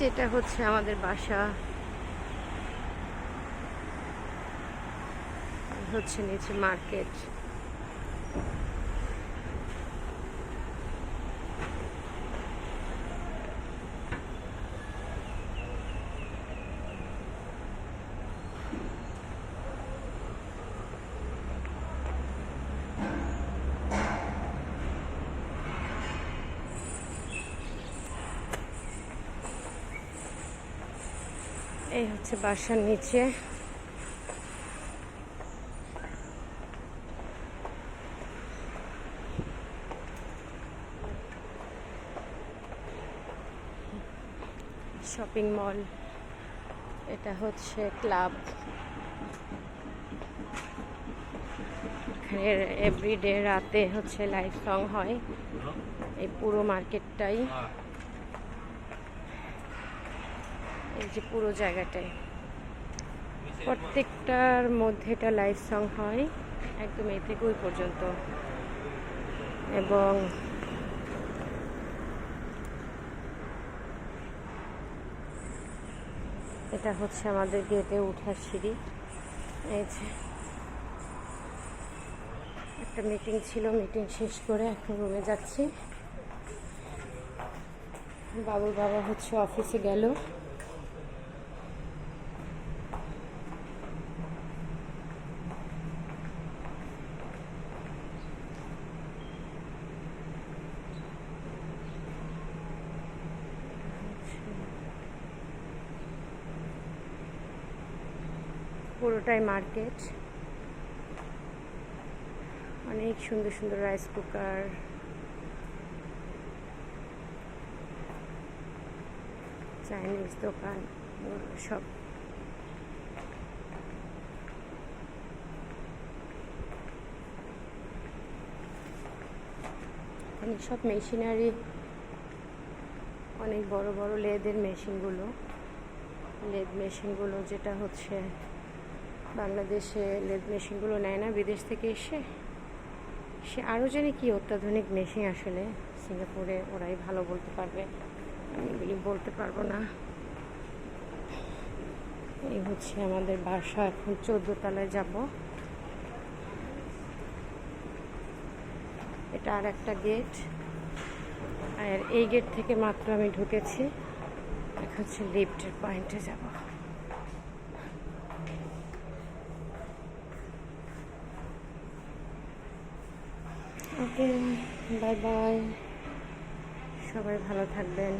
যেটা হচ্ছে আমাদের বাসা হচ্ছে নিচে মার্কেট। এই হচ্ছে বাসার নিচে। শপিং মল এটা হচ্ছে ক্লাব এখানে এভরিডে রাতে হচ্ছে লাইভ সং হয়। এই পুরো মার্কেটটাই এই যে পুরো জায়গাটায় প্রত্যেকটার মধ্যে এটা লাইভ সং হয়, একদম এই থেকে ওই পর্যন্ত। এবং এটা হচ্ছে আমাদের গেটে ওঠার সিঁড়ি। এই যে একটা মিটিং ছিল মিটিং শেষ করে এখন রুমে যাচ্ছি। বাবুর বাবা হচ্ছে অফিসে গেল। পুরোটাই মার্কেট। অনেক সুন্দর সুন্দর রাইস কুকার চাইনিজ দোকান সব। এখানে সব মেশিনারি অনেক বড় বড় লেদের মেশিনগুলো লেদ মেশিনগুলো যেটা হচ্ছে বাংলাদেশে লেদ মেশিনগুলো নেয় না, বিদেশ থেকে এসে সে আরও জানি কি অত্যাধুনিক মেশিন আসলে সিঙ্গাপুরে ওরাই ভালো বলতে পারবে। আমি এগুলি বলতে পারব না। এই হচ্ছে আমাদের বাসা, এখন চোদ্দ তলায় যাব। এটা আর একটা গেট। আর এই গেট থেকে মাত্র আমি ঢুকেছি। এখন হচ্ছে লিফটের পয়েন্টে যাব। ওকে বাই বাই সবাই ভালো থাকবেন।